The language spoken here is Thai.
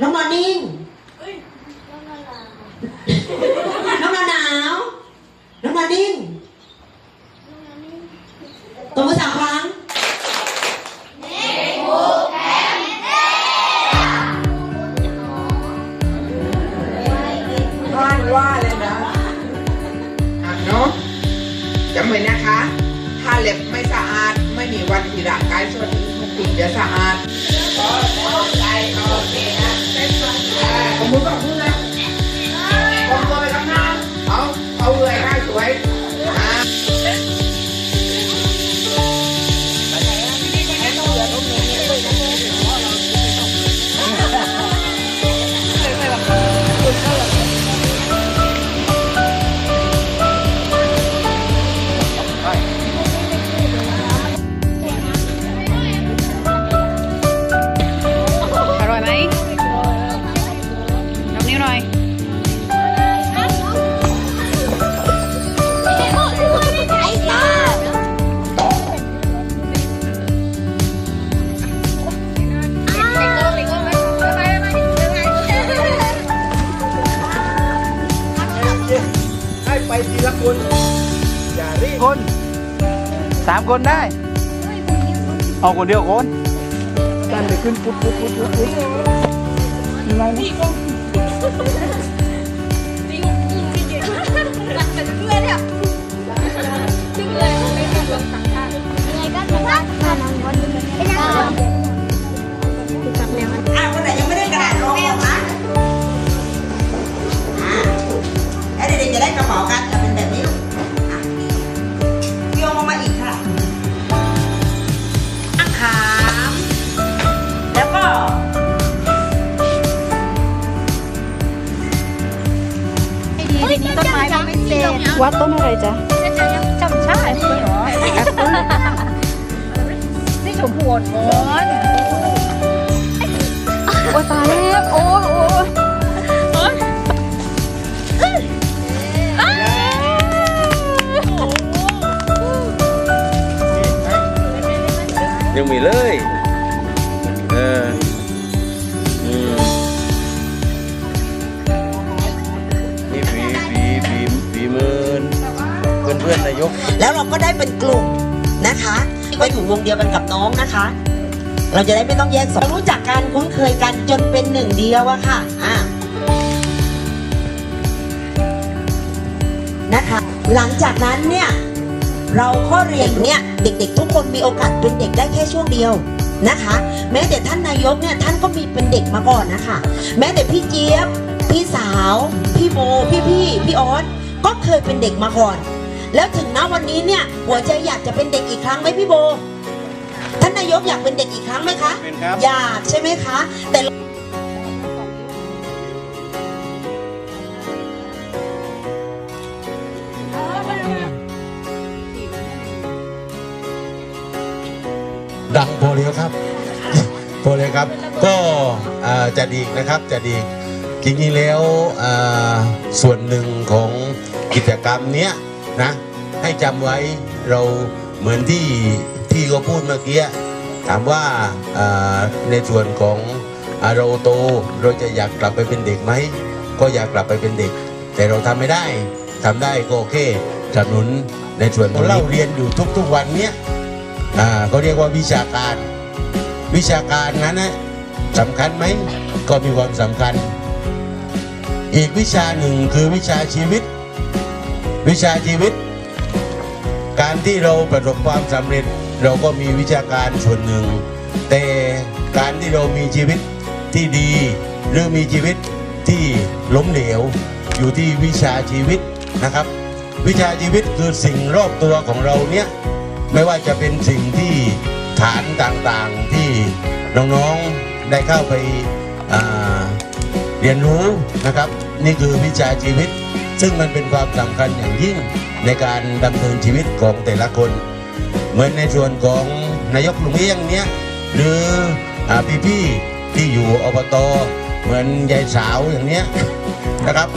น้องนอนนิ่ง น้องนอนหนาว น้องนอนนิ่งตัวมือสามครั้งว่านว่าเลยนะอะเนาะจำไว้นะคะ ถ้าเล็บไม่สะอาด ไม่มีวันที่ร่างกายส่วนอื่นของคุณจะสะอาด ทีละคนอย่ารีบคนสามคนได้เอาคนเดียวคนดันไปขึ้นปุ๊บปุ๊บปุ๊บปุ๊บปุ๊บยังไง วัดต้นอะไรจ๊ะจำใช่เหรอนี่ชมพูอ่อนโอ้ตายแล้วโอ้โอ้ยังมีเลย แล้วเราก็ได้เป็นกลุ่มนะคะก็อยู่วงเดียวกันกับน้องนะคะ เราจะได้ไม่ต้องแยกสองรู้จักกันคุ้นเคยกันจนเป็นหนึ่งเดียวอะค่ะอะนะคะหลังจากนั้นเนี่ยเราก็เรียนเนี่ยเด็กๆ ทุกคนมีโอกาสเป็นเด็กได้แค่ช่วงเดียวนะคะ แม้แต่ท่านนายกเนี่ยท่านก็มีเป็นเด็กมาก่อนนะคะ แม้แต่พี่เจี๊ยบ พี่สาว พี่โบพี่พี่พี่ออสก็เคยเป็นเด็กมาก่อน แล้วถึงณวันนี้เนี่ยหัวใจอยากจะเป็นเด็กอีกครั้งไหมพี่โบ ท่านนายกอยากเป็นเด็กอีกครั้งไหมคะเป็นครับ อยากใช่ไหมคะ แต่ดังพอแล้วครับพอแล้วครับ ก็อ่าจะดีนะครับจะดีจริงๆแล้วอ่าส่วนหนึ่งของกิจกรรมเนี้ย นะ ให้จำไว้เราเหมือนที่ที่เขาพูดเมื่อกี้ถามว่าในส่วนของเราโตเราจะอยากกลับไปเป็นเด็กไหมก็อยากกลับไปเป็นเด็ก แต่เราทำไม่ได้ทำได้ก็โอเคสนับสนุนในส่วนของเราเรียนอยู่ทุกๆวันเนี้ยเขาเรียกว่าวิชาการ วิชาการนั้นนะสำคัญไหมก็มีความสำคัญ อีกวิชาหนึ่งคือวิชาชีวิต วิชาชีวิต การที่เราประสบความสำเร็จ เราก็มีวิชาการส่วนหนึ่ง แต่การที่เรามีชีวิตที่ดี หรือมีชีวิตที่ล้มเหลว อยู่ที่วิชาชีวิตนะครับ วิชาชีวิตคือสิ่งรอบตัวของเราเนี่ยไม่ว่าจะเป็นสิ่งที่ฐานต่างๆที่น้องๆได้เข้าไปเรียนรู้นะครับ นี่คือวิชาชีวิต ซึ่งมันเป็นความสำคัญอย่างยิ่งในการดำเนินชีวิตของแต่ละคน เหมือนในส่วนของนายกลุงเอี้ยงเนี้ยหรือพี่พี่ๆที่อยู่อบตเหมือนยายสาวอย่างเนี้ยนะครับ